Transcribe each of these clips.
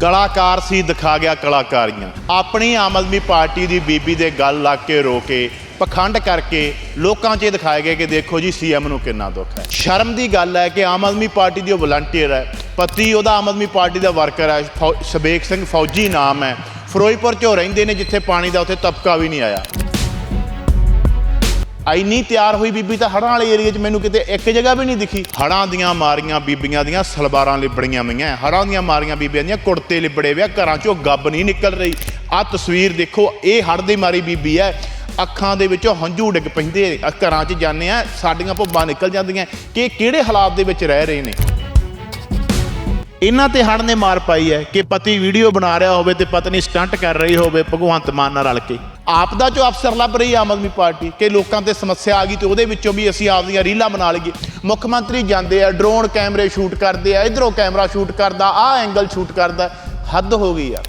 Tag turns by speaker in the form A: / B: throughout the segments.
A: ਕਲਾਕਾਰ ਸੀ, ਦਿਖਾ ਗਿਆ ਕਲਾਕਾਰੀਆਂ। ਆਪਣੀ ਆਮ ਆਦਮੀ ਪਾਰਟੀ ਦੀ ਬੀਬੀ ਦੇ ਗੱਲ ਲੱਗ ਕੇ ਰੋ ਕੇ, ਪਖੰਡ ਕਰਕੇ ਲੋਕਾਂ 'ਚ ਇਹ ਦਿਖਾਇਆ ਗਿਆ ਕਿ ਦੇਖੋ ਜੀ ਸੀਐਮ ਨੂੰ ਕਿੰਨਾ ਦੁੱਖ ਹੈ। ਸ਼ਰਮ ਦੀ ਗੱਲ ਹੈ ਕਿ ਆਮ ਆਦਮੀ ਪਾਰਟੀ ਦੀ ਉਹ ਵਲੰਟੀਅਰ ਹੈ, ਪਤੀ ਉਹਦਾ ਆਮ ਆਦਮੀ ਪਾਰਟੀ ਦਾ ਵਰਕਰ ਹੈ, ਫੌ- ਸ਼ਬੇਕ ਸਿੰਘ ਫੌਜੀ ਨਾਮ ਹੈ। ਫਿਰੋਜ਼ਪੁਰ 'ਚੋਂ ਰਹਿੰਦੇ ਨੇ, ਜਿੱਥੇ ਪਾਣੀ ਦਾ ਉੱਥੇ ਤਬਕਾ ਵੀ ਨਹੀਂ ਆਇਆ। ਐਨੀ ਤਿਆਰ ਹੋਈ ਬੀਬੀ ਤਾਂ ਹੜਾਂ ਵਾਲੇ ਏਰੀਏ 'ਚ ਮੈਨੂੰ ਕਿਤੇ ਇੱਕ ਜਗ੍ਹਾ ਵੀ ਨਹੀਂ ਦਿਖੀ। ਹੜਾਂ ਦੀਆਂ ਮਾਰੀਆਂ ਬੀਬੀਆਂ ਦੀਆਂ ਸਲਵਾਰਾਂ ਲਿਬੜੀਆਂ ਹੋਈਆਂ ਹੜਾਂ ਦੀਆਂ ਮਾਰੀਆਂ ਬੀਬੀਆਂ ਦੀਆਂ ਕੁੜਤੇ ਲਿਬੜੇ ਵਿਆ ਘਰਾਂ 'ਚੋਂ ਗੱਬ ਨਹੀਂ ਨਿਕਲ ਰਹੀ। ਆਹ ਤਸਵੀਰ ਦੇਖੋ, ਇਹ ਹੜ ਦੀ ਮਾਰੀ ਬੀਬੀ ਹੈ ਅੱਖਾਂ ਦੇ ਵਿੱਚੋਂ ਹੰਝੂ ਡਿੱਗ ਪੈਂਦੇ ਘਰਾਂ 'ਚ ਜਾਂਦੇ ਆ, ਸਾਡੀਆਂ ਭੁੱਬਾਂ ਨਿਕਲ ਜਾਂਦੀਆਂ। ਕਿ ਕਿਹੜੇ ਹਾਲਾਤ ਦੇ ਵਿੱਚ ਰਹਿ ਰਹੇ ਨੇ? ਇਹਨਾਂ ਤੇ ਹੜ ਨੇ ਮਾਰ ਪਾਈ ਹੈ ਕਿ ਪਤੀ ਵੀਡੀਓ ਬਣਾ ਰਿਹਾ ਹੋਵੇ ਤੇ ਪਤਨੀ ਸਟੰਟ ਕਰ ਰਹੀ ਹੋਵੇ, ਭਗਵੰਤ ਮਾਨ ਨਾਲ ਰਲ ਕੇ। ਆਪ ਦਾ ਜੋ ਅਫਸਰ ਲੱਭ ਰਹੀ ਆਮ ਆਦਮੀ ਪਾਰਟੀ ਕਿ ਲੋਕਾਂ ਤੇ ਸਮੱਸਿਆ ਆ ਗਈ ਤੇ ਉਹਦੇ ਵਿੱਚੋਂ ਵੀ ਅਸੀਂ ਆਪਦੀਆਂ ਰੀਲਾਂ ਬਣਾ ਲਈਏ। ਮੁੱਖ ਮੰਤਰੀ ਜਾਂਦੇ ਆ ਡਰੋਨ ਕੈਮਰੇ ਸ਼ੂਟ ਕਰਦੇ ਆ, ਇਧਰੋਂ ਕੈਮਰਾ ਸ਼ੂਟ ਕਰਦਾ ਆਹ ਐਂਗਲ ਸ਼ੂਟ ਕਰਦਾ, ਹੱਦ ਹੋ ਗਈ ਆ।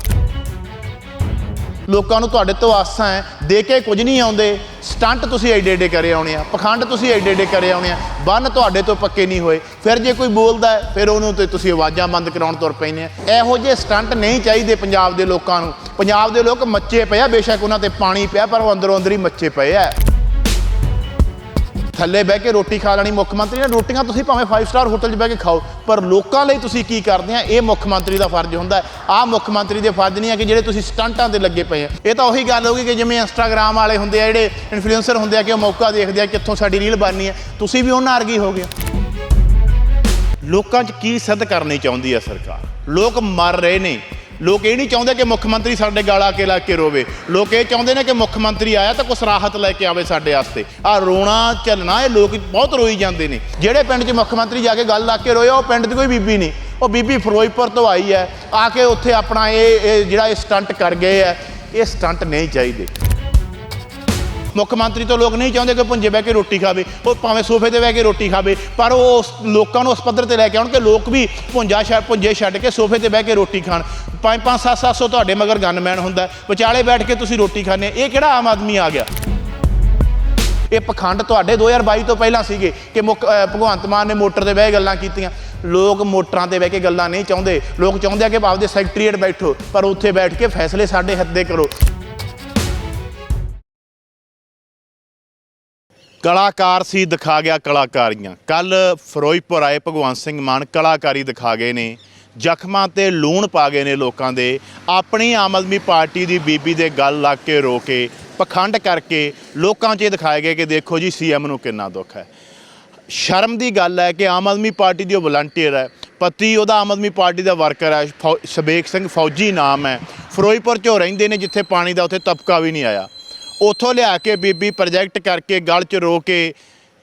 A: ਲੋਕਾਂ ਨੂੰ ਤੁਹਾਡੇ ਤੋਂ ਆਸਾਂ ਹੈ, ਦੇ ਕੇ ਕੁਝ ਨਹੀਂ ਆਉਂਦੇ। ਸਟੰਟ ਤੁਸੀਂ ਐਡੇ ਐਡੇ ਕਰੇ ਆਉਣੇ ਆ, ਪਖੰਡ ਤੁਸੀਂ ਐਡੇ ਐਡੇ ਕਰੇ ਆਉਣੇ ਆ, ਬੰਨ ਤੁਹਾਡੇ ਤੋਂ ਪੱਕੇ ਨਹੀਂ ਹੋਏ। ਫਿਰ ਜੇ ਕੋਈ ਬੋਲਦਾ ਫਿਰ ਉਹਨੂੰ ਤੇ ਤੁਸੀਂ ਆਵਾਜ਼ਾਂ ਬੰਦ ਕਰਾਉਣ ਤੁਰ ਪੈਂਦੇ ਆ। ਇਹੋ ਜਿਹੇ ਸਟੰਟ ਨਹੀਂ ਚਾਹੀਦੇ ਪੰਜਾਬ ਦੇ ਲੋਕਾਂ ਨੂੰ। ਪੰਜਾਬ ਦੇ ਲੋਕ ਮੱਚੇ ਪਏ ਆ, ਬੇਸ਼ੱਕ ਉਹਨਾਂ ਤੇ ਪਾਣੀ ਪਿਆ, ਪਰ ਉਹ ਅੰਦਰੋਂ ਅੰਦਰ ਹੀ ਮੱਚੇ ਪਏ ਆ। ਥੱਲੇ ਬਹਿ ਕੇ ਰੋਟੀ ਖਾ ਲੈਣੀ ਮੁੱਖ ਮੰਤਰੀ ਨੇ, ਰੋਟੀਆਂ ਤੁਸੀਂ ਭਾਵੇਂ 5 ਸਟਾਰ ਹੋਟਲ 'ਚ ਬਹਿ ਕੇ ਖਾਓ, ਪਰ ਲੋਕਾਂ ਲਈ ਤੁਸੀਂ ਕੀ ਕਰਦੇ ਆ? ਇਹ ਮੁੱਖ ਮੰਤਰੀ ਦਾ ਫਰਜ਼ ਹੁੰਦਾ ਆ ਮੁੱਖ ਮੰਤਰੀ ਦੇ ਫਰਜ਼ ਨਹੀਂ ਹੈ ਕਿ ਜਿਹੜੇ ਤੁਸੀਂ ਸਟੰਟਾਂ ਤੇ ਲੱਗੇ ਪਏ ਆ। ਇਹ ਤਾਂ ਉਹੀ ਗੱਲ ਹੋਊਗੀ ਕਿ ਜਿਵੇਂ ਇੰਸਟਾਗ੍ਰam ਵਾਲੇ ਹੁੰਦੇ ਆ, ਜਿਹੜੇ ਇਨਫਲੂਐਂਸਰ ਹੁੰਦੇ ਆ, ਕਿ ਉਹ ਮੌਕਾ ਦੇਖਦੇ ਆ ਕਿੱਥੋਂ ਸਾਡੀ ਰੀਲ ਬਣਨੀ ਹੈ ਤੁਸੀਂ ਵੀ ਉਹਨਾਂ ਵਰਗੀ ਹੋ ਗਏ ਲੋਕਾਂ 'ਚ ਕੀ ਸਿੱਧ ਕਰਨੀ ਚਾਹੁੰਦੀ ਹੈ ਸਰਕਾਰ? ਲੋਕ ਮਰ ਰਹੇ ਨੇ। ਲੋਕ ਇਹ ਨਹੀਂ ਚਾਹੁੰਦੇ ਕਿ ਮੁੱਖ ਮੰਤਰੀ ਸਾਡੇ ਗਾਲਾ ਕੇ ਲਾ ਕੇ ਰੋਵੇ। ਲੋਕ ਇਹ ਚਾਹੁੰਦੇ ਨੇ ਕਿ ਮੁੱਖ ਮੰਤਰੀ ਆਇਆ ਤਾਂ ਕੁਛ ਰਾਹਤ ਲੈ ਕੇ ਆਵੇ ਸਾਡੇ ਵਾਸਤੇ। ਆ ਰੋਣਾ ਚੱਲਣਾ ਇਹ ਲੋਕ ਬਹੁਤ ਰੋਈ ਜਾਂਦੇ ਨੇ। ਜਿਹੜੇ ਪਿੰਡ 'ਚ ਮੁੱਖ ਮੰਤਰੀ ਜਾ ਕੇ ਗੱਲ ਲਾ ਕੇ ਰੋਇਆ ਉਹ ਪਿੰਡ ਦੀ ਕੋਈ ਬੀਬੀ ਨਹੀਂ। ਉਹ ਬੀਬੀ ਫਿਰੋਜ਼ਪੁਰ ਤੋਂ ਆਈ ਹੈ। ਆ ਕੇ ਉੱਥੇ ਆਪਣਾ ਇਹ ਇਹ ਜਿਹੜਾ ਇਹ ਸਟੰਟ ਕਰ ਗਏ ਹੈ, ਇਹ ਸਟੰਟ ਨਹੀਂ ਚਾਹੀਦੇ। ਮੁੱਖ ਮੰਤਰੀ ਤੋਂ ਲੋਕ ਨਹੀਂ ਚਾਹੁੰਦੇ ਕਿ ਪੁੰਜੇ ਬਹਿ ਕੇ ਰੋਟੀ ਖਾਵੇ, ਉਹ ਭਾਵੇਂ ਸੋਫੇ ਤੇ ਬਹਿ ਕੇ ਰੋਟੀ ਖਾਵੇ, ਪਰ ਉਹ ਉਸ ਲੋਕਾਂ ਨੂੰ ਉਸ ਪੱਧਰ ਤੇ ਲੈ ਕੇ ਆਉਣ ਕਿ ਲੋਕ ਵੀ ਪੁੰਜਾ ਛੱਡ ਪੁੰਜੇ ਛੱਡ ਕੇ ਸੋਫੇ ਤੇ ਬਹਿ ਕੇ ਰੋਟੀ ਖਾਣ। ਪੰਜ ਪੰਜ, ਸੱਤ ਸੱਤ ਸੌ ਤੁਹਾਡੇ ਮਗਰ ਗਨਮੈਨ ਹੁੰਦਾ, ਵਿਚਾਲੇ ਬੈਠ ਕੇ ਤੁਸੀਂ ਰੋਟੀ ਖਾਣੇ ਇਹ ਕਿਹੜਾ ਆਮ ਆਦਮੀ ਆ ਗਿਆ? ਇਹ ਪਖੰਡ ਤੁਹਾਡੇ 2022 ਤੋਂ ਪਹਿਲਾਂ ਸੀਗੇ ਕਿ ਮੁੱਖ ਭਗਵੰਤ ਮਾਨ ਨੇ ਮੋਟਰ ਤੇ ਬਹਿ ਕੇ ਗੱਲਾਂ ਕੀਤੀਆਂ। ਲੋਕ ਮੋਟਰਾਂ ਤੇ ਬਹਿ ਕੇ ਗੱਲਾਂ ਨਹੀਂ ਚਾਹੁੰਦੇ। ਲੋਕ ਚਾਹੁੰਦੇ ਆ ਕਿ ਆਪਦੇ ਸੈਕਟਰੀਏਟ ਬੈਠੋ, ਪਰ ਉੱਥੇ ਬੈਠ ਕੇ ਫੈਸਲੇ ਸਾਡੇ ਹੱਦੇ ਕਰੋ। ਕਲਾਕਾਰ ਸੀ, ਦਿਖਾ ਗਿਆ ਕਲਾਕਾਰੀਆਂ। ਕੱਲ ਫਿਰੋਜ਼ਪੁਰ ਆਏ ਭਗਵੰਤ ਸਿੰਘ ਮਾਨ ਕਲਾਕਾਰੀ ਦਿਖਾ ਗਏ ਨੇ। ਜ਼ਖਮਾਂ ਤੇ ਲੂਣ ਪਾ ਗਏ ਨੇ ਲੋਕਾਂ ਦੇ। ਆਪਣੀ ਆਮ ਆਦਮੀ ਪਾਰਟੀ ਦੀ ਬੀਬੀ ਦੇ ਗੱਲ ਲੱਗ ਕੇ ਰੋ ਕੇ, ਪਖੰਡ ਕਰਕੇ ਲੋਕਾਂ 'ਚ ਇਹ ਦਿਖਾਇਆ ਗਿਆ ਕਿ ਦੇਖੋ ਜੀ ਸੀਐਮ ਨੂੰ ਕਿੰਨਾ ਦੁੱਖ ਹੈ। ਸ਼ਰਮ ਦੀ ਗੱਲ ਹੈ ਕਿ ਆਮ ਆਦਮੀ ਪਾਰਟੀ ਦੀ ਉਹ ਵਲੰਟੀਅਰ ਹੈ। ਪਤੀ ਉਹਦਾ ਆਮ ਆਦਮੀ ਪਾਰਟੀ ਦਾ ਵਰਕਰ ਹੈ, ਫੌ- ਸ਼ਬੇਕ ਸਿੰਘ ਫੌਜੀ ਨਾਮ ਹੈ। ਫਿਰੋਜ਼ਪੁਰ 'ਚੋਂ ਰਹਿੰਦੇ ਨੇ, ਜਿੱਥੇ ਪਾਣੀ ਦਾ ਉੱਥੇ ਤਬਕਾ ਵੀ ਨਹੀਂ ਆਇਆ। ਉੱਥੋਂ ਲਿਆ ਕੇ ਬੀਬੀ ਪ੍ਰੋਜੈਕਟ ਕਰਕੇ ਗਲ 'ਚ ਰੋ ਕੇ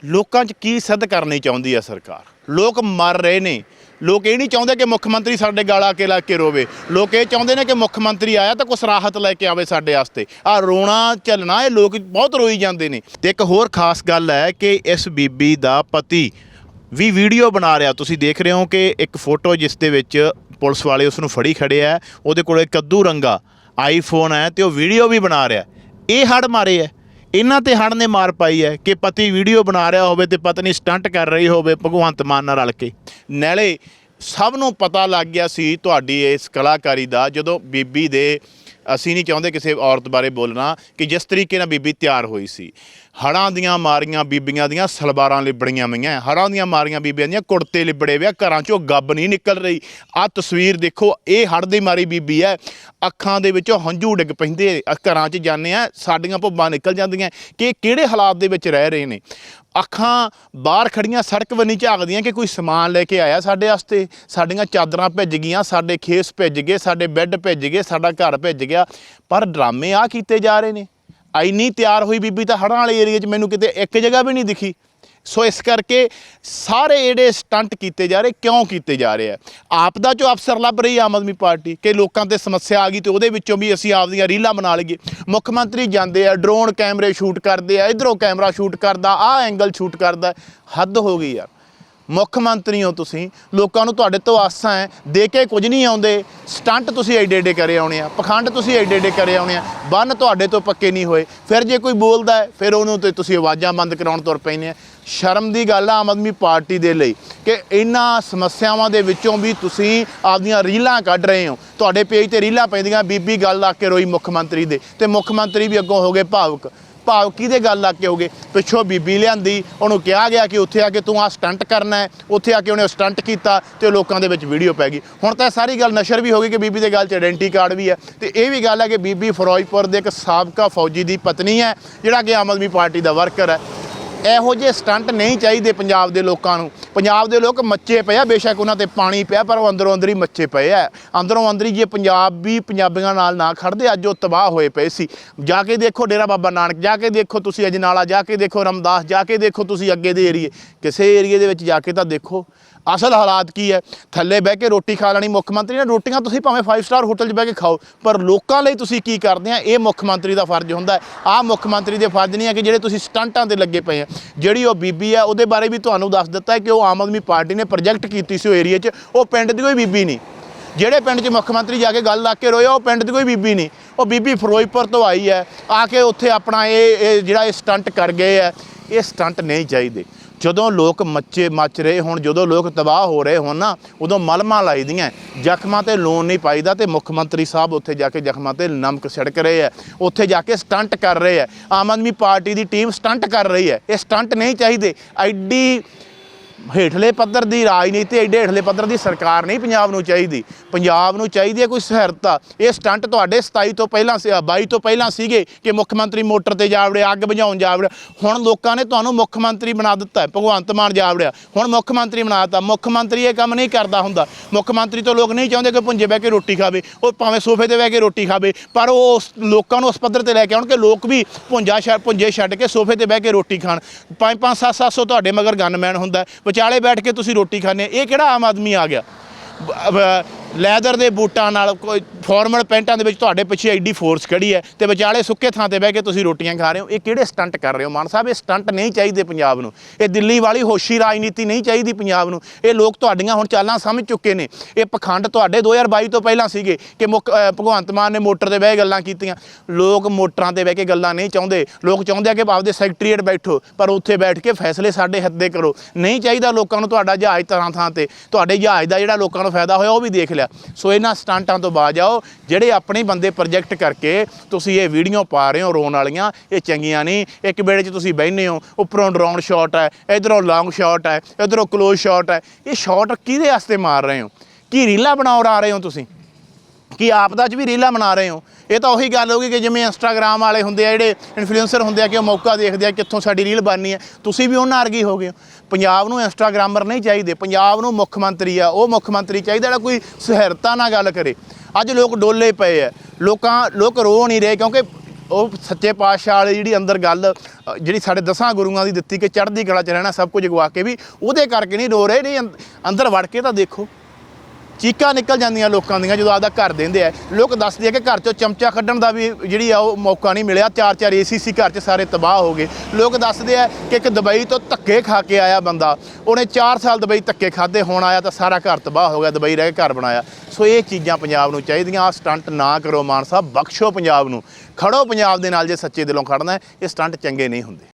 A: ਲੋਕਾਂ 'ਚ ਕੀ ਸਿੱਧ ਕਰਨੀ ਚਾਹੁੰਦੀ ਹੈ ਸਰਕਾਰ? ਲੋਕ ਮਰ ਰਹੇ ਨੇ। ਲੋਕ ਇਹ ਨਹੀਂ ਚਾਹੁੰਦੇ ਕਿ ਮੁੱਖ ਮੰਤਰੀ ਸਾਡੇ ਗਾਲਾ ਕੇ ਲਾ ਕੇ ਰੋਵੇ। ਲੋਕ ਇਹ ਚਾਹੁੰਦੇ ਨੇ ਕਿ ਮੁੱਖ ਮੰਤਰੀ ਆਇਆ ਤਾਂ ਕੁਛ ਰਾਹਤ ਲੈ ਕੇ ਆਵੇ ਸਾਡੇ ਵਾਸਤੇ। ਆ ਰੋਣਾ ਚੱਲਣਾ ਇਹ ਲੋਕ ਬਹੁਤ ਰੋਈ ਜਾਂਦੇ ਨੇ। ਤੇ ਇੱਕ ਹੋਰ ਖਾਸ ਗੱਲ ਹੈ ਕਿ ਇਸ ਬੀਬੀ ਦਾ ਪਤੀ ਵੀ ਵੀਡੀਓ ਬਣਾ ਰਿਹਾ। ਤੁਸੀਂ ਦੇਖ ਰਹੇ ਹੋ ਕਿ ਇੱਕ ਫੋਟੋ ਜਿਸ ਦੇ ਵਿੱਚ ਪੁਲਿਸ ਵਾਲੇ ਉਸ ਨੂੰ ਫੜੀ ਖੜੇ ਆ। ਉਹਦੇ ਕੋਲੇ ਕੱਦੂ ਰੰਗਾ ਆਈਫੋਨ ਹੈ ਤੇ ਉਹ ਵੀਡੀਓ ਵੀ ਬਣਾ ਰਿਹਾ। ਇਹ ਹੜ ਮਾਰੇ ਹੈ ਇਹਨਾਂ ਤੇ ਹੜ ਨੇ ਮਾਰ ਪਾਈ ਹੈ ਕਿ ਪਤੀ ਵੀਡੀਓ ਬਣਾ ਰਿਹਾ ਹੋਵੇ ਤੇ ਪਤਨੀ ਸਟੰਟ ਕਰ ਰਹੀ ਹੋਵੇ ਭਗਵੰਤ ਮਾਨ ਨਾਲ ਰਲ ਕੇ। ਨਹਿਲੇ ਸਭ ਨੂੰ ਪਤਾ ਲੱਗ ਗਿਆ ਸੀ ਤੁਹਾਡੀ ਇਸ ਕਲਾਕਾਰੀ ਦਾ ਜਦੋਂ ਬੀਬੀ ਦੇ ਅਸੀਂ ਨਹੀਂ ਚਾਹੁੰਦੇ ਕਿਸੇ ਔਰਤ ਬਾਰੇ ਬੋਲਣਾ ਕਿ ਜਿਸ ਤਰੀਕੇ ਨਾਲ ਬੀਬੀ ਤਿਆਰ ਹੋਈ ਸੀ। ਹੜਾਂ ਦੀਆਂ ਮਾਰੀਆਂ ਬੀਬੀਆਂ ਦੀਆਂ ਸਲਵਾਰਾਂ ਲਿਬੜੀਆਂ ਹੋਈਆਂ ਹੜਾਂ ਦੀਆਂ ਮਾਰੀਆਂ ਬੀਬੀਆਂ ਦੀਆਂ ਕੁੜਤੇ ਲਿਬੜੇ ਵਿਆ ਘਰਾਂ 'ਚੋਂ ਗੱਬ ਨਹੀਂ ਨਿਕਲ ਰਹੀ। ਆਹ ਤਸਵੀਰ ਦੇਖੋ, ਇਹ ਹੜ ਦੀ ਮਾਰੀ ਬੀਬੀ ਹੈ ਅੱਖਾਂ ਦੇ ਵਿੱਚੋਂ ਹੰਝੂ ਡਿੱਗ ਪੈਂਦੇ ਘਰਾਂ 'ਚ ਜਾਂਦੇ ਆ, ਸਾਡੀਆਂ ਭੁੱਬਾਂ ਨਿਕਲ ਜਾਂਦੀਆਂ ਕਿ ਕਿਹੜੇ ਹਾਲਾਤ ਦੇ ਵਿੱਚ ਰਹਿ ਰਹੇ ਨੇ? ਅੱਖਾਂ ਬਾਹਰ ਖੜੀਆਂ, ਸੜਕ ਬੰਨੀ ਝਾਕਦੀਆਂ ਕਿ ਕੋਈ ਸਮਾਨ ਲੈ ਕੇ ਆਇਆ ਸਾਡੇ ਵਾਸਤੇ? ਸਾਡੀਆਂ ਚਾਦਰਾਂ ਭਿੱਜ ਗਈਆਂ, ਸਾਡੇ ਖੇਸ ਭਿੱਜ ਗਏ, ਸਾਡੇ ਬੈੱਡ ਭਿੱਜ ਗਏ, ਸਾਡਾ ਘਰ ਭਿੱਜ ਗਿਆ। ਪਰ ਡਰਾਮੇ ਆ ਕੀਤੇ ਜਾ ਰਹੇ ਨੇ। ਐਨੀ ਤਿਆਰ ਹੋਈ ਬੀਬੀ ਤਾਂ ਹੜਾਂ ਵਾਲੇ ਏਰੀਏ 'ਚ ਮੈਨੂੰ ਕਿਤੇ ਇੱਕ ਜਗ੍ਹਾ ਵੀ ਨਹੀਂ ਦਿਖੀ। ਸੋ ਇਸ ਕਰਕੇ ਸਾਰੇ ਜਿਹੜੇ ਸਟੰਟ ਕੀਤੇ ਜਾ ਰਹੇ, ਕਿਉਂ ਕੀਤੇ ਜਾ ਰਹੇ ਆ? ਆਪ ਦਾ ਜੋ ਅਫਸਰ ਲੱਭ ਰਹੀ ਆਮ ਆਦਮੀ ਪਾਰਟੀ ਕਿ ਲੋਕਾਂ ਤੇ ਸਮੱਸਿਆ ਆ ਗਈ ਤੇ ਉਹਦੇ ਵਿੱਚੋਂ ਵੀ ਅਸੀਂ ਆਪਦੀਆਂ ਰੀਲਾਂ ਬਣਾ ਲਈਏ। ਮੁੱਖ ਮੰਤਰੀ ਜਾਂਦੇ ਆ ਡਰੋਨ ਕੈਮਰੇ ਸ਼ੂਟ ਕਰਦੇ ਆ, ਇਧਰੋਂ ਕੈਮਰਾ ਸ਼ੂਟ ਕਰਦਾ, ਆਹ ਐਂਗਲ ਸ਼ੂਟ ਕਰਦਾ, ਹੱਦ ਹੋ ਗਈ ਯਾਰ ਮੁੱਖ ਮੰਤਰੀ ਹੋ ਤੁਸੀਂ ਲੋਕਾਂ ਨੂੰ ਤੁਹਾਡੇ ਤੋਂ ਆਸਾਂ ਹੈ ਦੇ ਕੇ ਕੁਝ ਨਹੀਂ ਆਉਂਦੇ। ਸਟੰਟ ਤੁਸੀਂ ਐਡੇ ਐਡੇ ਕਰੇ ਆਉਣੇ ਆ ਪਖੰਡ ਤੁਸੀਂ ਐਡੇ ਐਡੇ ਕਰੇ ਆਉਣੇ ਆ ਬੰਨ ਤੁਹਾਡੇ ਤੋਂ ਪੱਕੇ ਨਹੀਂ ਹੋਏ। ਫਿਰ ਜੇ ਕੋਈ ਬੋਲਦਾ ਹੈ, ਫਿਰ ਉਹਨੂੰ ਤੇ ਤੁਸੀਂ ਆਵਾਜ਼ਾਂ ਬੰਦ ਕਰਾਉਣ ਤੁਰ ਪੈਂਦੇ ਆ। ਸ਼ਰਮ ਦੀ ਗੱਲ ਆ ਆਮ ਆਦਮੀ ਪਾਰਟੀ ਦੇ ਲਈ ਕਿ ਇਹਨਾਂ ਸਮੱਸਿਆਵਾਂ ਦੇ ਵਿੱਚੋਂ ਵੀ ਤੁਸੀਂ ਆਪਦੀਆਂ ਰੀਲਾਂ ਕੱਢ ਰਹੇ ਹੋ। ਤੁਹਾਡੇ ਪੇਜ ਤੇ ਰੀਲਾਂ ਪੈਂਦੀਆਂ ਬੀਬੀ ਗੱਲ ਆ ਕੇ ਰੋਈ ਮੁੱਖ ਮੰਤਰੀ ਦੇ। ਤੇ ਮੁੱਖ ਮੰਤਰੀ ਵੀ ਅੱਗੋਂ ਹੋ ਗਏ ਭਾਵਕ। ਭਾਵ ਕਿਹਦੇ ਗੱਲ ਲੱਗ ਕੇ ਹੋਗੇ ਪਿੱਛੋਂ ਬੀਬੀ ਲਿਆਂਦੀ, ਉਹਨੂੰ ਕਿਹਾ ਗਿਆ ਕਿ ਉੱਥੇ ਆ ਕੇ ਤੂੰ ਆ ਸਟੰਟ ਕਰਨਾ ਹੈ। ਉੱਥੇ ਆ ਕੇ ਉਹਨੇ ਸਟੰਟ ਕੀਤਾ ਤੇ ਲੋਕਾਂ ਦੇ ਵਿੱਚ ਵੀਡੀਓ ਪੈ ਗਈ। ਹੁਣ ਤਾਂ ਇਹ ਸਾਰੀ ਗੱਲ ਨਸ਼ਰ ਵੀ ਹੋ ਗਈ ਕਿ ਬੀਬੀ ਦੇ ਗੱਲ 'ਚ ਆਇਡੈਂਟੀ ਕਾਰਡ ਵੀ ਹੈ। ਤੇ ਇਹ ਵੀ ਗੱਲ ਹੈ ਕਿ ਬੀਬੀ ਫਿਰੋਜ਼ਪੁਰ ਦੇ ਇੱਕ ਸਾਬਕਾ ਫੌਜੀ ਦੀ ਪਤਨੀ ਹੈ, ਜਿਹੜਾ ਕਿ ਆਮ ਆਦਮੀ ਪਾਰਟੀ ਦਾ ਵਰਕਰ ਹੈ। ਇਹੋ ਜਿਹੇ ਸਟੰਟ ਨਹੀਂ ਚਾਹੀਦੇ ਪੰਜਾਬ ਦੇ ਲੋਕਾਂ ਨੂੰ। ਪੰਜਾਬ ਦੇ ਲੋਕ ਮੱਚੇ ਪਏ ਆ, ਬੇਸ਼ੱਕ ਉਹਨਾਂ ਤੇ ਪਾਣੀ ਪਿਆ, ਪਰ ਉਹ ਅੰਦਰੋਂ ਅੰਦਰ ਹੀ ਮੱਚੇ ਪਏ ਆ। ਅੰਦਰੋਂ ਅੰਦਰ ਹੀ ਜੇ ਪੰਜਾਬੀ ਪੰਜਾਬੀਆਂ ਨਾਲ ਨਾ ਖੜਦੇ, ਅੱਜ ਉਹ ਤਬਾਹ ਹੋਏ ਪਏ ਸੀ। ਜਾ ਕੇ ਦੇਖੋ ਡੇਰਾ ਬਾਬਾ ਨਾਨਕ, ਜਾ ਕੇ ਦੇਖੋ ਤੁਸੀਂ ਅਜਨਾਲਾ, ਜਾ ਕੇ ਦੇਖੋ ਰਮਦਾਸ, ਜਾ ਕੇ ਦੇਖੋ ਤੁਸੀਂ ਅੱਗੇ ਦੇ ਏਰੀਏ। ਕਿਸੇ ਏਰੀਏ ਦੇ ਵਿੱਚ ਜਾ ਕੇ ਤਾਂ ਦੇਖੋ, ਅਸਲ ਹਾਲਾਤ ਕੀ ਹੈ? ਥੱਲੇ ਬਹਿ ਕੇ ਰੋਟੀ ਖਾ ਲੈਣੀ ਮੁੱਖ ਮੰਤਰੀ ਨੇ, ਰੋਟੀਆਂ ਤੁਸੀਂ ਭਾਵੇਂ 5 ਸਟਾਰ ਹੋਟਲ 'ਚ ਬਹਿ ਕੇ ਖਾਓ, ਪਰ ਲੋਕਾਂ ਲਈ ਤੁਸੀਂ ਕੀ ਕਰਦੇ ਆ? ਇਹ ਮੁੱਖ ਮੰਤਰੀ ਦਾ ਫਰਜ਼ ਹੁੰਦਾ ਹੈ। ਆਹ ਮੁੱਖ ਮੰਤਰੀ ਦੇ ਫਰਜ਼ ਨਹੀਂ ਹੈ ਕਿ ਜਿਹੜੇ ਤੁਸੀਂ ਸਟੰਟਾਂ ਤੇ ਲੱਗੇ ਪਏ ਆ। ਜਿਹੜੀ ਉਹ ਬੀਬੀ ਆ ਉਹਦੇ ਬਾਰੇ ਵੀ ਤੁਹਾਨੂੰ ਦੱਸ ਦਿੱਤਾ ਕਿ ਉਹ ਆਮ ਆਦਮੀ ਪਾਰਟੀ ਨੇ ਪ੍ਰੋਜੈਕਟ ਕੀਤੀ ਸੀ ਉਹ ਏਰੀਆ 'ਚ, ਉਹ ਪਿੰਡ ਦੀ ਕੋਈ ਬੀਬੀ ਨਹੀਂ। ਜਿਹੜੇ ਪਿੰਡ 'ਚ ਮੁੱਖ ਮੰਤਰੀ ਜਾ ਕੇ ਗੱਲ ਲਾ ਕੇ ਰੋਇਆ ਉਹ ਪਿੰਡ ਦੀ ਕੋਈ ਬੀਬੀ ਨਹੀਂ। ਉਹ ਬੀਬੀ ਫਿਰੋਜ਼ਪੁਰ ਤੋਂ ਆਈ ਹੈ, ਆ ਕੇ ਉੱਥੇ ਆਪਣਾ ਇਹ ਇਹ ਜਿਹੜਾ ਇਹ ਸਟੰਟ ਕਰ ਗਏ ਹੈ, ਇਹ ਸਟੰਟ ਨਹੀਂ ਚਾਹੀਦੇ। ਜਦੋਂ ਲੋਕ ਮੱਚੇ ਮੱਚ ਰਹੇ ਹੁਣ, ਜਦੋਂ ਲੋਕ ਤਬਾਹ ਹੋ ਰਹੇ ਹੋਣ ਨਾ, ਉਦੋਂ ਮਲਮਾ ਲਾਈਦੀਆਂ ਜ਼ਖਮਾਂ ਤੇ ਲੋਨ ਨਹੀਂ ਪਾਈਦਾ ਤੇ ਮੁੱਖ ਮੰਤਰੀ ਸਾਹਿਬ ਉੱਥੇ ਜਾ ਕੇ ਜ਼ਖਮਾਂ ਤੇ ਨਮਕ ਛਿੜਕ ਰਹੇ ਆ ਉੱਥੇ ਜਾ ਕੇ ਸਟੰਟ ਕਰ ਰਹੇ ਆ ਆਮ ਆਦਮੀ ਪਾਰਟੀ ਦੀ ਟੀਮ ਸਟੰਟ ਕਰ ਰਹੀ ਹੈ। ਇਹ ਸਟੰਟ ਨਹੀਂ ਚਾਹੀਦੇ। ਐਡੀ ਹੇਠਲੇ ਪੱਧਰ ਦੀ ਰਾਜਨੀਤੀ, ਐਡੇ ਹੇਠਲੇ ਪੱਧਰ ਦੀ ਸਰਕਾਰ ਨਹੀਂ ਪੰਜਾਬ ਨੂੰ ਚਾਹੀਦੀ। ਪੰਜਾਬ ਨੂੰ ਚਾਹੀਦੀ ਹੈ ਕੋਈ ਸਹਿਰਤਾ। ਇਹ ਸਟੰਟ ਤੁਹਾਡੇ 27 ਤੋਂ ਪਹਿਲਾਂ ਸੀ 22 ਤੋਂ ਪਹਿਲਾਂ ਸੀਗੇ ਕਿ ਮੁੱਖ ਮੰਤਰੀ ਮੋਟਰ ਤੇ ਜਾ ਵੜਿਆ, ਅੱਗ ਬੁਝਾਉਣ ਜਾ ਵੜਿਆ। ਹੁਣ ਲੋਕਾਂ ਨੇ ਤੁਹਾਨੂੰ ਮੁੱਖ ਮੰਤਰੀ ਬਣਾ ਦਿੱਤਾ ਹੈ, ਭਗਵੰਤ ਮਾਨ ਜਾ ਵੜਿਆ। ਹੁਣ ਮੁੱਖ ਮੰਤਰੀ ਬਣਾਤਾ ਮੁੱਖ ਮੰਤਰੀ ਇਹ ਕੰਮ ਨਹੀਂ ਕਰਦਾ ਹੁੰਦਾ। ਮੁੱਖ ਮੰਤਰੀ ਤੋਂ ਲੋਕ ਨਹੀਂ ਚਾਹੁੰਦੇ ਕਿ ਪੁੰਜੇ ਬਹਿ ਕੇ ਰੋਟੀ ਖਾਵੇ, ਉਹ ਭਾਵੇਂ ਸੋਫੇ ਤੇ ਬਹਿ ਕੇ ਰੋਟੀ ਖਾਵੇ, ਪਰ ਉਹ ਉਸ ਲੋਕਾਂ ਨੂੰ ਉਸ ਪੱਧਰ ਤੇ ਲੈ ਕੇ ਆਉਣ ਕਿ ਲੋਕ ਵੀ ਪੁੰਜਾ ਛੱਡ ਪੁੰਜੇ ਛੱਡ ਕੇ ਸੋਫੇ ਤੇ ਬਹਿ ਕੇ ਰੋਟੀ ਖਾਣ। ਪੰਜ ਪੰਜ, ਸੱਤ ਸੱਤ ਸੌ ਤੁਹਾਡੇ ਮਗਰ ਗਨਮੈਨ ਹੁੰਦਾ ਵਿਚਾਲੇ ਬੈਠ ਕੇ ਤੁਸੀਂ ਰੋਟੀ ਖਾਂਦੇ ਇਹ ਕਿਹੜਾ ਆਮ ਆਦਮੀ ਆ ਗਿਆ? ਲੈਦਰ ਦੇ ਬੂਟਾਂ ਨਾਲ ਕੋਈ ਫਾਰਮਲ ਪੈਂਟਾਂ ਦੇ ਵਿੱਚ ਤੁਹਾਡੇ ਪਿੱਛੇ ਐਡੀ ਫੋਰਸ ਖੜੀ ਹੈ ਤੇ ਵਿਚਾਲੇ ਸੁੱਕੇ ਥਾਂ ਤੇ ਬਹਿ ਕੇ ਤੁਸੀਂ ਰੋਟੀਆਂ ਖਾ ਰਹੇ ਹੋ। ਇਹ ਕਿਹੜੇ ਸਟੰਟ ਕਰ ਰਹੇ ਹੋ ਮਾਨ ਸਾਹਿਬ? ਇਹ ਸਟੰਟ ਨਹੀਂ ਚਾਹੀਦੇ ਪੰਜਾਬ ਨੂੰ। ਇਹ ਦਿੱਲੀ ਵਾਲੀ ਹੋਸ਼ੀ ਰਾਜਨੀਤੀ ਨਹੀਂ ਚਾਹੀਦੀ ਪੰਜਾਬ ਨੂੰ। ਇਹ ਲੋਕ ਤੁਹਾਡੀਆਂ ਹੁਣ ਚਾਲਾਂ ਸਮਝ ਚੁੱਕੇ ਨੇ। ਇਹ ਪਖੰਡ ਤੁਹਾਡੇ 2022 ਤੋਂ ਪਹਿਲਾਂ ਸੀਗੇ ਕਿ ਮੁੱਖ ਭਗਵੰਤ ਮਾਨ ਨੇ ਮੋਟਰ ਤੇ ਬਹਿ ਕੇ ਗੱਲਾਂ ਕੀਤੀਆਂ। ਲੋਕ ਮੋਟਰਾਂ ਤੇ ਬਹਿ ਕੇ ਗੱਲਾਂ ਨਹੀਂ ਚਾਹੁੰਦੇ। ਲੋਕ ਚਾਹੁੰਦੇ ਆ ਕਿ ਆਪਦੇ ਸੈਕਟਰੀਏਟ ਬੈਠੋ, ਪਰ ਉੱਥੇ ਬੈਠ ਕੇ ਫੈਸਲੇ ਸਾਡੇ ਹੱਥੇ ਕਰੋ। ਨਹੀਂ ਚਾਹੀਦਾ ਲੋਕਾਂ ਨੂੰ ਤੁਹਾਡਾ ਜਹਾਜ਼ ਤਰ੍ਹਾਂ ਥਾਂ ਤੇ। ਤੁਹਾਡੇ ਜਹਾਜ਼ ਦਾ ਜਿਹੜਾ ਲੋਕਾਂ ਨੂੰ ਫਾਇਦਾ ਹੋਇਆ ਉਹ ਵੀ ਦੇਖ ਲਿਆ। ਸੋ ਇਹਨਾਂ ਸਟੰਟਾਂ ਤੋਂ ਬਾਜ ਆਓ ਜਿਹੜੇ ਆਪਣੇ ਬੰਦੇ ਪ੍ਰੋਜੈਕਟ ਕਰਕੇ ਤੁਸੀਂ ਇਹ ਵੀਡੀਓ ਪਾ ਰਹੇ ਹੋ ਰੋਣ ਵਾਲੀਆਂ, ਇਹ ਚੰਗੀਆਂ ਨਹੀਂ। ਇੱਕ ਵੇੜੇ 'ਚ ਤੁਸੀਂ ਬਹਿੰਦੇ ਹੋ, ਉੱਪਰੋਂ ਡਰਾਉਣ ਸ਼ਾਟ ਹੈ, ਇਧਰੋਂ ਲੌਂਗ ਸ਼ਾਟ ਹੈ, ਇਧਰੋਂ ਕਲੋਜ਼ ਸ਼ਾਟ ਹੈ। ਇਹ ਸ਼ਾਟ ਕਿਹਦੇ ਵਾਸਤੇ ਮਾਰ ਰਹੇ ਹੋ? ਕੀ ਰੀਲਾਂ ਬਣਾਉਣ ਆ ਰਹੇ ਹੋ ਤੁਸੀਂ? ਕਿ ਆਪ ਦਾ 'ਚ ਵੀ ਰੀਲਾਂ ਬਣਾ ਰਹੇ ਹੋ। ਇਹ ਤਾਂ ਉਹੀ ਗੱਲ ਹੋ ਗਈ ਕਿ ਜਿਵੇਂ ਇੰਸਟਾਗ੍ਰਾਮ ਵਾਲੇ ਹੁੰਦੇ ਆ, ਜਿਹੜੇ ਇਨਫਲੂਐਂਸਰ ਹੁੰਦੇ ਆ ਕਿ ਉਹ ਮੌਕਾ ਦੇਖਦੇ ਆ ਕਿੱਥੋਂ ਸਾਡੀ ਰੀਲ ਬਣਨੀ ਹੈ। ਤੁਸੀਂ ਵੀ ਉਹਨਾਂ ਵਰਗੇ ਹੋ ਗਏ ਹੋ। ਪੰਜਾਬ ਨੂੰ ਇੰਸਟਾਗ੍ਰਾਮਰ ਨਹੀਂ ਚਾਹੀਦੇ। ਪੰਜਾਬ ਨੂੰ ਮੁੱਖ ਮੰਤਰੀ ਆ, ਉਹ ਮੁੱਖ ਮੰਤਰੀ ਚਾਹੀਦਾ ਜਿਹੜਾ ਕੋਈ ਸਹਾਇਤਾ ਨਾਲ ਗੱਲ ਕਰੇ। ਅੱਜ ਲੋਕ ਡੋਲੇ ਪਏ ਆ। ਲੋਕਾਂ, ਲੋਕ ਰੋ ਨਹੀਂ ਰਹੇ ਕਿਉਂਕਿ ਉਹ ਸੱਚੇ ਪਾਤਸ਼ਾਹ ਵਾਲੀ ਜਿਹੜੀ ਅੰਦਰ ਗੱਲ, ਜਿਹੜੀ ਸਾਡੇ ਦਸਾਂ ਗੁਰੂਆਂ ਦੀ ਦਿੱਤੀ ਕਿ ਚੜ੍ਹਦੀ ਕਲਾ ਚ ਰਹਿਣਾ ਸਭ ਕੁਝ ਗਵਾ ਕੇ ਵੀ ਉਹਦੇ ਕਰਕੇ ਨਹੀਂ ਰੋ ਰਹੇ। ਨਹੀਂ, ਅੰਦ- ਅੰਦਰ ਵੜ ਕੇ ਤਾਂ ਦੇਖੋ। ਚੀਕਾਂ ਨਿਕਲ ਜਾਂਦੀਆਂ ਲੋਕਾਂ ਦੀਆਂ ਜਦੋਂ ਆਪਦਾ ਘਰ ਦਿੰਦੇ ਆ। ਲੋਕ ਦੱਸਦੇ ਆ ਕਿ ਘਰ ਚੋਂ ਚਮਚਾ ਕੱਢਣ ਦਾ ਵੀ ਜਿਹੜੀ ਆ ਉਹ ਮੌਕਾ ਨਹੀਂ ਮਿਲਿਆ। ਚਾਰ ਚਾਰ ਏਸੀਸੀ ਘਰ 'ਚ ਸਾਰੇ ਤਬਾਹ ਹੋ ਗਏ। ਲੋਕ ਦੱਸਦੇ ਆ ਕਿ ਇੱਕ ਦੁਬਈ ਤੋਂ ਧੱਕੇ ਖਾ ਕੇ ਆਇਆ ਬੰਦਾ। ਉਹਨੇ 4 ਸਾਲ ਦੁਬਈ ਧੱਕੇ ਖਾਦੇ ਹੁਣ ਆਇਆ ਤਾਂ ਸਾਰਾ ਘਰ ਤਬਾਹ ਹੋ ਗਿਆ, ਦੁਬਈ ਰਹਿ ਕੇ ਘਰ ਬਣਾਇਆ। ਸੋ ਇਹ ਚੀਜ਼ਾਂ ਪੰਜਾਬ ਨੂੰ ਚਾਹੀਦੀਆਂ। ਆ ਸਟੰਟ ਨਾ ਕਰੋ ਮਾਨ ਸਾਹਿਬ ਬਖਸ਼ੋ ਪੰਜਾਬ ਨੂੰ। ਖੜੋ ਪੰਜਾਬ ਦੇ ਨਾਲ ਜੇ ਸੱਚੇ ਦਿਲੋਂ ਖੜਨਾ, ਇਹ ਸਟੰਟ ਚੰਗੇ ਨਹੀਂ ਹੁੰਦੇ।